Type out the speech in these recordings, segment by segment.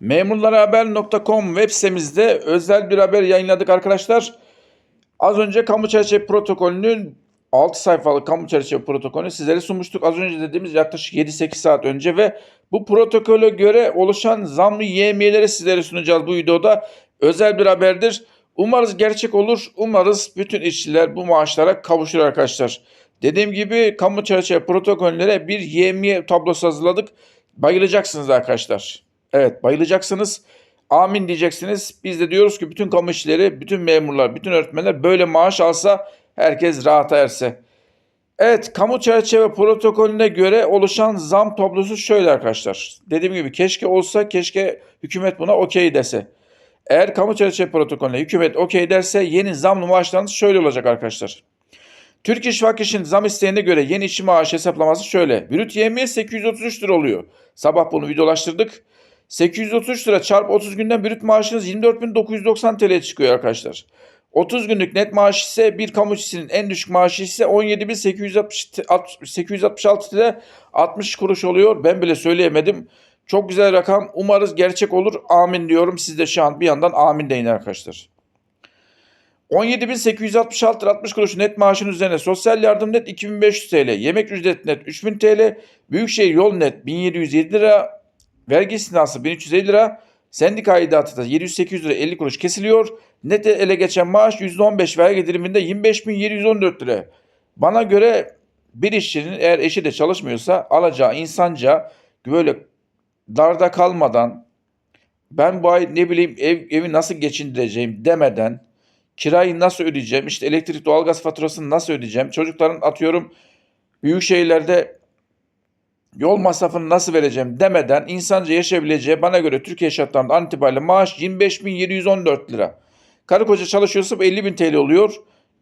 Memurlarhaber.com web sitemizde özel bir haber yayınladık arkadaşlar. Az önce kamu çerçeve protokolünün 6 sayfalık kamu çerçeve protokolünü sizlere sunmuştuk. Az önce dediğimiz yaklaşık 7-8 saat önce ve bu protokole göre oluşan zamlı yemiyeleri sizlere sunacağız bu videoda. Özel bir haberdir. Umarız gerçek olur. Umarız bütün işçiler bu maaşlara kavuşur arkadaşlar. Dediğim gibi kamu çerçeve protokollere bir yemiye tablosu hazırladık. Bayılacaksınız arkadaşlar. Evet bayılacaksınız. Amin diyeceksiniz. Biz de diyoruz ki bütün kamu işçileri, bütün memurlar, bütün öğretmenler böyle maaş alsa herkes rahata erse. Evet kamu çerçeve protokolüne göre oluşan zam tablosu şöyle arkadaşlar. Dediğim gibi keşke olsa keşke hükümet buna okey dese. Eğer kamu çerçeve protokolüne hükümet okey derse yeni zamlı maaşlarınız şöyle olacak arkadaşlar. Türk İş Vak İş'in zam isteğine göre yeni işçi maaşı hesaplaması şöyle. Brüt yemiye 833 lira oluyor. Sabah bunu videolaştırdık. 833 lira çarpı 30 günden brüt maaşınız 24.990 TL çıkıyor arkadaşlar. 30 günlük net maaş ise bir kamu işçisinin en düşük maaşı ise 17.866 lira 60 kuruş oluyor. Ben bile söyleyemedim. Çok güzel rakam. Umarız gerçek olur. Amin diyorum. Siz de şu an bir yandan amin deyin arkadaşlar. 17.866 lira 60 kuruş net maaşın üzerine sosyal yardım net 2500 TL, yemek ücret net 3000 TL, büyükşehir yol net 1707 lira, vergi istinası 1350 lira, sendika aidatı da 700-800 lira 50 kuruş kesiliyor. Net ele geçen maaş %15 vergi diliminde 25.714 lira. Bana göre bir işçinin eğer eşi de çalışmıyorsa alacağı insanca böyle darda kalmadan ben bu ay ne bileyim ev, evi nasıl geçindireceğim demeden kirayı nasıl ödeyeceğim, işte elektrik doğalgaz faturasını nasıl ödeyeceğim, çocukların atıyorum büyük şehirlerde yol masrafını nasıl vereceğim demeden insanca yaşayabileceği bana göre Türkiye şartlarında an itibariyle maaş 25.714 lira. Karı koca çalışıyorsa bu 50.000 TL oluyor.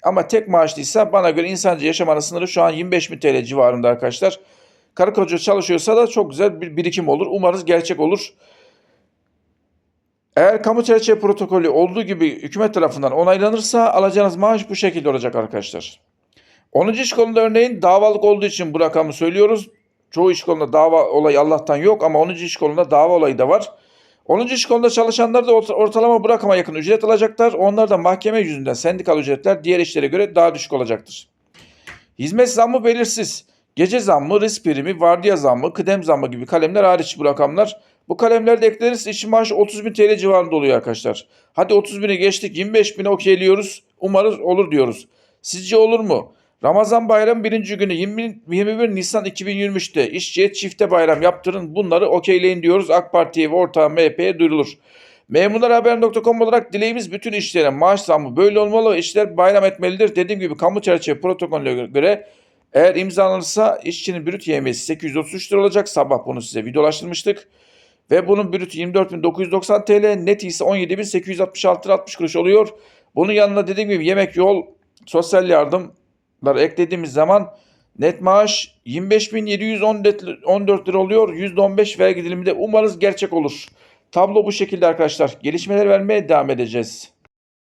Ama tek maaşlıysa bana göre insanca yaşamanın sınırı şu an 25.000 TL civarında arkadaşlar. Karı koca çalışıyorsa da çok güzel bir birikim olur. Umarız gerçek olur. Eğer kamu çerçeve protokolü olduğu gibi hükümet tarafından onaylanırsa alacağınız maaş bu şekilde olacak arkadaşlar. 10. iş kolunda örneğin davalık olduğu için bu rakamı söylüyoruz. Çoğu iş kolunda dava olayı Allah'tan yok ama 10. iş kolunda dava olayı da var. 10. iş kolunda çalışanlar da orta- ortalama bu rakama yakın ücret alacaklar. Onlar da mahkeme yüzünden sendikal ücretler diğer işlere göre daha düşük olacaktır. Hizmet zammı belirsiz. Gece zammı, risk primi, vardiya zammı, kıdem zammı gibi kalemler hariç bu rakamlar. Bu kalemler de eklenirse işçi maaşı 30 bin TL civarında oluyor arkadaşlar. Hadi 30 bine geçtik 25 bine okeyliyoruz. Umarız olur diyoruz. Sizce olur mu? Ramazan bayram birinci günü 20, 21 Nisan 2023'te işçiye çifte bayram yaptırın bunları okeyleyin diyoruz. AK Parti'ye ve ortağı MHP'ye duyurulur. Memurlarhaber.com olarak dileğimiz bütün işçilere maaş zammı böyle olmalı ve işçiler bayram etmelidir. Dediğim gibi kamu çerçeve protokolüne göre eğer imzalanırsa işçinin brüt yemiyesi 833 lira olacak. Sabah bunu size videolaştırmıştık. Ve bunun brütü 24.990 TL, net ise 17.866 lira 60 kuruş oluyor. Bunun yanına dediğim gibi yemek, yol, sosyal yardımları eklediğimiz zaman net maaş 25.714 lira oluyor. %15 vergi diliminde umarız gerçek olur. Tablo bu şekilde arkadaşlar. Gelişmeler vermeye devam edeceğiz.